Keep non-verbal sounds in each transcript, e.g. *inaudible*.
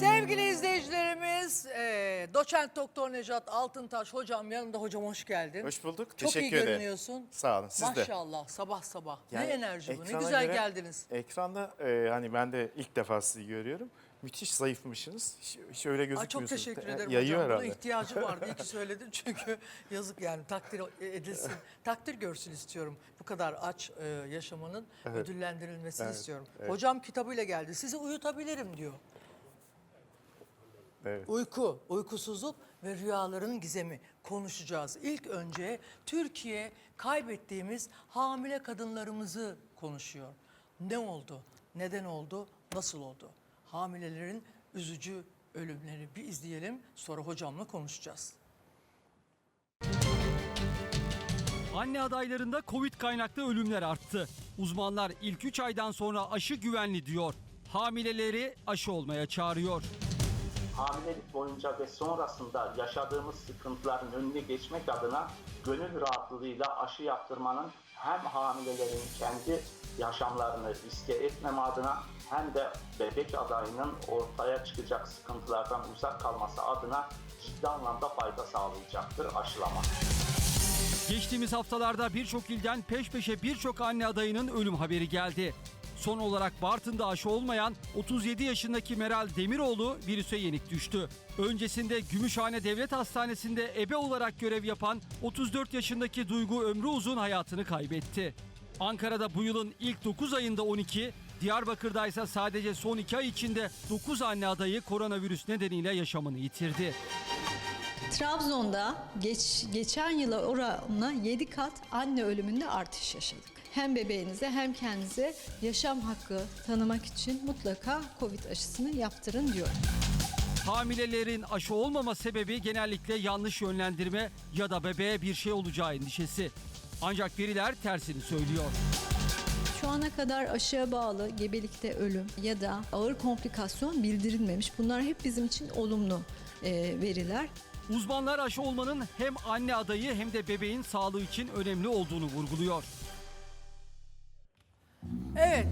Sevgili izleyicilerimiz, eee doçent doktor Necat Altıntaş hocam yanında hocam hoş geldin. Hoş bulduk. Çok iyi Teşekkür ederim. görünüyorsun. Sağ olun. Siz de. Maşallah sabah sabah. Yani ne enerji bu ne ekrana güzel göre- geldiniz. Ekranda e, hani ben de ilk defa sizi görüyorum. Müthiş zayıfmışsınız. Hiç, hiç öyle Ay gözükmüyorsunuz. çok teşekkür E, ederim Yayıyor hocam. Buna herhalde. ihtiyacı vardı. İyi ki *laughs* söyledin çünkü yazık yani takdir edilsin. *laughs* takdir görsün istiyorum. Bu kadar aç e, yaşamanın ödüllendirilmesini Evet, istiyorum. Hocam kitabıyla geldi. Sizi uyutabilirim diyor. Evet. Uyku, uykusuzluk ve rüyaların gizemi konuşacağız. İlk önce Türkiye kaybettiğimiz hamile kadınlarımızı konuşuyor. Ne oldu? Neden oldu? Nasıl oldu? Hamilelerin üzücü ölümleri bir izleyelim. Sonra hocamla konuşacağız. Anne adaylarında Covid kaynaklı ölümler arttı. Uzmanlar ilk 3 aydan sonra aşı güvenli diyor. Hamileleri aşı olmaya çağırıyor. Hamilelik boyunca ve sonrasında yaşadığımız sıkıntıların önüne geçmek adına gönül rahatlığıyla aşı yaptırmanın hem hamilelerin kendi yaşamlarını riske etmeme adına hem de bebek adayının ortaya çıkacak sıkıntılardan uzak kalması adına ciddi anlamda fayda sağlayacaktır aşılama. Geçtiğimiz haftalarda birçok ilden peş peşe birçok anne adayının ölüm haberi geldi. Son olarak Bartın'da aşı olmayan 37 yaşındaki Meral Demiroğlu virüse yenik düştü. Öncesinde Gümüşhane Devlet Hastanesi'nde ebe olarak görev yapan 34 yaşındaki Duygu Ömrü Uzun hayatını kaybetti. Ankara'da bu yılın ilk 9 ayında 12, Diyarbakır'da ise sadece son 2 ay içinde 9 anne adayı koronavirüs nedeniyle yaşamını yitirdi. Trabzon'da geç, geçen yıla oranla 7 kat anne ölümünde artış yaşadık. Hem bebeğinize hem kendinize yaşam hakkı tanımak için mutlaka Covid aşısını yaptırın diyorum. Hamilelerin aşı olmama sebebi genellikle yanlış yönlendirme ya da bebeğe bir şey olacağı endişesi. Ancak veriler tersini söylüyor. Şu ana kadar aşıya bağlı gebelikte ölüm ya da ağır komplikasyon bildirilmemiş. Bunlar hep bizim için olumlu e, veriler. Uzmanlar aşı olmanın hem anne adayı hem de bebeğin sağlığı için önemli olduğunu vurguluyor. Evet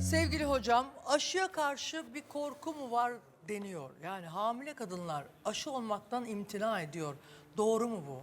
sevgili hocam aşıya karşı bir korku mu var deniyor. Yani hamile kadınlar aşı olmaktan imtina ediyor. Doğru mu bu?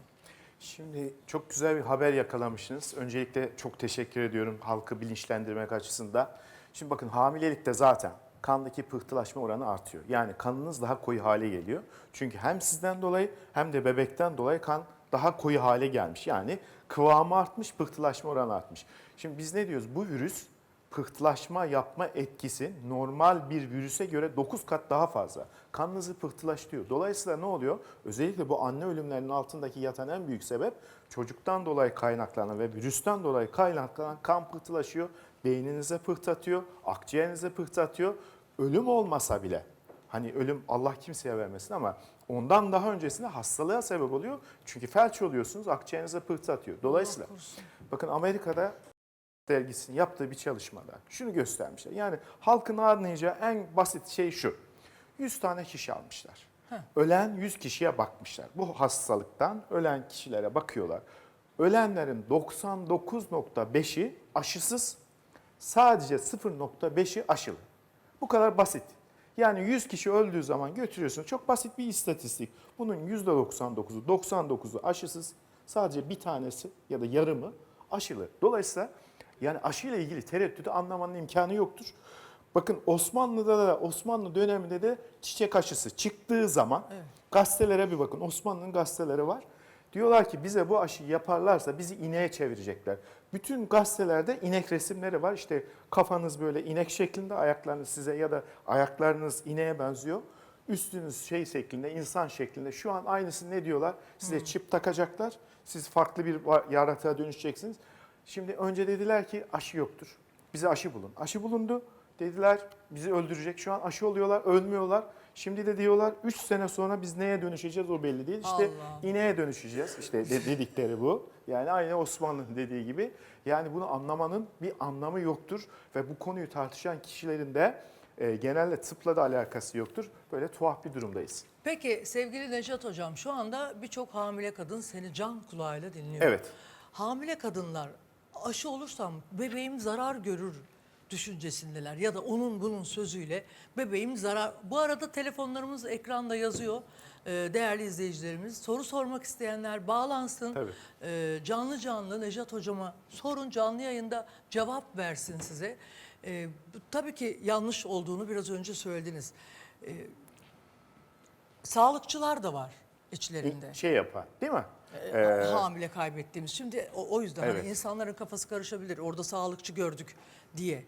Şimdi çok güzel bir haber yakalamışsınız. Öncelikle çok teşekkür ediyorum halkı bilinçlendirmek açısından. Şimdi bakın hamilelikte zaten kandaki pıhtılaşma oranı artıyor. Yani kanınız daha koyu hale geliyor. Çünkü hem sizden dolayı hem de bebekten dolayı kan daha koyu hale gelmiş. Yani kıvamı artmış, pıhtılaşma oranı artmış. Şimdi biz ne diyoruz? Bu virüs pıhtılaşma yapma etkisi normal bir virüse göre 9 kat daha fazla. Kanınızı pıhtılaştırıyor. Dolayısıyla ne oluyor? Özellikle bu anne ölümlerinin altındaki yatan en büyük sebep çocuktan dolayı kaynaklanan ve virüsten dolayı kaynaklanan kan pıhtılaşıyor. Beyninize pıhtatıyor, akciğerinize pıhtatıyor. Ölüm olmasa bile Hani ölüm Allah kimseye vermesin ama ondan daha öncesinde hastalığa sebep oluyor. Çünkü felç oluyorsunuz, akciğerinize pıhtı atıyor. Dolayısıyla bakın Amerika'da dergisinin yaptığı bir çalışmada şunu göstermişler. Yani halkın anlayacağı en basit şey şu. 100 tane kişi almışlar. Ölen 100 kişiye bakmışlar. Bu hastalıktan ölen kişilere bakıyorlar. Ölenlerin 99.5'i aşısız, sadece 0.5'i aşılı. Bu kadar basit. Yani 100 kişi öldüğü zaman götürüyorsunuz. Çok basit bir istatistik. Bunun %99'u, 99'u aşısız. Sadece bir tanesi ya da yarımı aşılı. Dolayısıyla yani aşıyla ilgili tereddütü anlamanın imkanı yoktur. Bakın Osmanlı'da da Osmanlı döneminde de çiçek aşısı çıktığı zaman gazetelere bir bakın. Osmanlı'nın gazeteleri var. Diyorlar ki bize bu aşıyı yaparlarsa bizi ineğe çevirecekler. Bütün gazetelerde inek resimleri var. İşte kafanız böyle inek şeklinde, ayaklarınız size ya da ayaklarınız ineğe benziyor. Üstünüz şey şeklinde, insan şeklinde. Şu an aynısı ne diyorlar? Size çip takacaklar. Siz farklı bir yaratığa dönüşeceksiniz. Şimdi önce dediler ki aşı yoktur. Bize aşı bulun. Aşı bulundu. Dediler bizi öldürecek. Şu an aşı oluyorlar, ölmüyorlar. Şimdi de diyorlar 3 sene sonra biz neye dönüşeceğiz o belli değil. İşte Allah. ineğe dönüşeceğiz. İşte de- dedikleri bu. Yani aynı Osmanlı'nın dediği gibi. Yani bunu anlamanın bir anlamı yoktur. Ve bu konuyu tartışan kişilerin de e, genelde tıpla da alakası yoktur. Böyle tuhaf bir durumdayız. Peki sevgili Necat hocam şu anda birçok hamile kadın seni can kulağıyla dinliyor. Evet. Hamile kadınlar aşı olursam bebeğim zarar görür düşüncesindeler ya da onun bunun sözüyle bebeğim zarar. Bu arada telefonlarımız ekranda yazıyor. Ee, değerli izleyicilerimiz soru sormak isteyenler bağlansın. Ee, canlı canlı Nejat hocama sorun canlı yayında cevap versin size. Ee, bu- tabii ki yanlış olduğunu biraz önce söylediniz. Ee, sağlıkçılar da var içlerinde. Şey yapar değil mi? Ee, hamile kaybettiğimiz. Şimdi o, o yüzden Evet. hani insanların kafası karışabilir. Orada sağlıkçı gördük diye.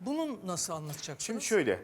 Bunu nasıl anlatacaksınız? Şimdi şöyle.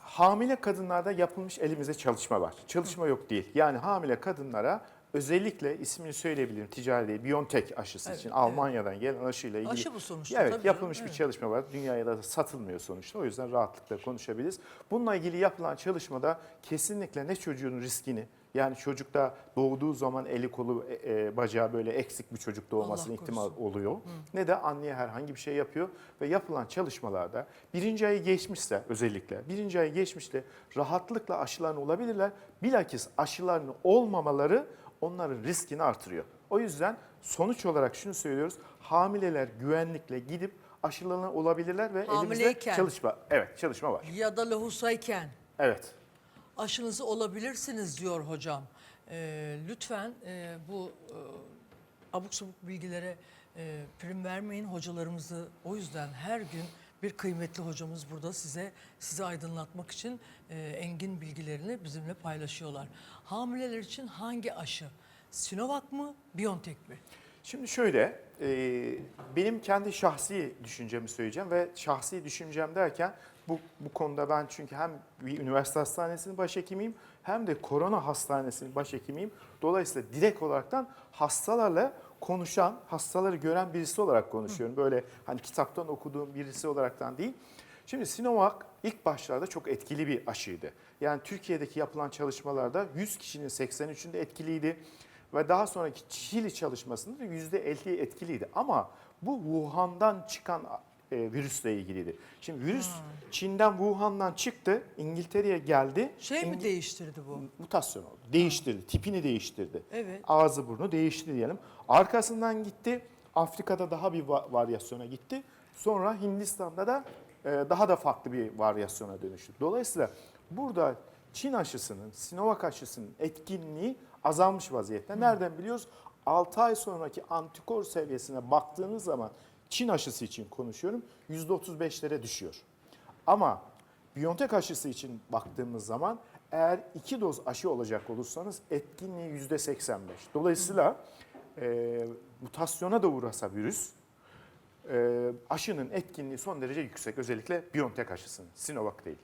Hamile kadınlarda yapılmış elimizde çalışma var. Çalışma yok değil. Yani hamile kadınlara özellikle ismini söyleyebilirim ticari değil. BioNTech aşısı Evet, için evet. Almanya'dan gelen aşıyla ilgili. Aşı bu sonuçta, Evet tabii yapılmış canım, bir evet. çalışma var. Dünyaya da satılmıyor sonuçta. O yüzden rahatlıkla konuşabiliriz. Bununla ilgili yapılan çalışmada kesinlikle ne çocuğun riskini yani çocukta doğduğu zaman eli kolu e, e, bacağı böyle eksik bir çocuk doğmasının ihtimal oluyor. Ne de anneye herhangi bir şey yapıyor ve yapılan çalışmalarda birinci ayı geçmişse özellikle birinci ayı geçmişte rahatlıkla aşılarını olabilirler. Bilakis aşılarını olmamaları onların riskini artırıyor. O yüzden sonuç olarak şunu söylüyoruz. Hamileler güvenlikle gidip aşılarını olabilirler ve elimizde Hamileyken. çalışma. Evet çalışma var. Ya da lahusayken Evet. aşınızı olabilirsiniz diyor hocam. Ee, lütfen e, bu e, abuk sabuk bilgilere e, prim vermeyin hocalarımızı. O yüzden her gün bir kıymetli hocamız burada size sizi aydınlatmak için e, engin bilgilerini bizimle paylaşıyorlar. Hamileler için hangi aşı? Sinovac mı, BioNTech mi? Şimdi şöyle, e, benim kendi şahsi düşüncemi söyleyeceğim ve şahsi düşüncem derken bu, bu konuda ben çünkü hem bir üniversite hastanesinin başhekimiyim hem de korona hastanesinin başhekimiyim. Dolayısıyla direkt olaraktan hastalarla konuşan, hastaları gören birisi olarak konuşuyorum. Böyle hani kitaptan okuduğum birisi olaraktan değil. Şimdi Sinovac ilk başlarda çok etkili bir aşıydı. Yani Türkiye'deki yapılan çalışmalarda 100 kişinin 83'ünde etkiliydi ve daha sonraki Çili çalışmasında da %50 etkiliydi. Ama bu Wuhan'dan çıkan e, virüsle ilgiliydi. Şimdi virüs Çin'den Wuhan'dan çıktı, İngiltere'ye geldi. Şey mi İngi- değiştirdi bu? mutasyon oldu. Değiştirdi, tipini değiştirdi. Evet. Ağzı burnu değişti diyelim. Arkasından gitti, Afrika'da daha bir va- varyasyona gitti. Sonra Hindistan'da da e, daha da farklı bir varyasyona dönüştü. Dolayısıyla burada Çin aşısının, Sinovac aşısının etkinliği azalmış vaziyette. Nereden biliyoruz? 6 ay sonraki antikor seviyesine baktığınız zaman Çin aşısı için konuşuyorum %35'lere düşüyor. Ama BioNTech aşısı için baktığımız zaman eğer iki doz aşı olacak olursanız etkinliği yüzde 85. Dolayısıyla e, mutasyona da uğrasa virüs e, aşının etkinliği son derece yüksek. Özellikle BioNTech aşısının, Sinovac değil.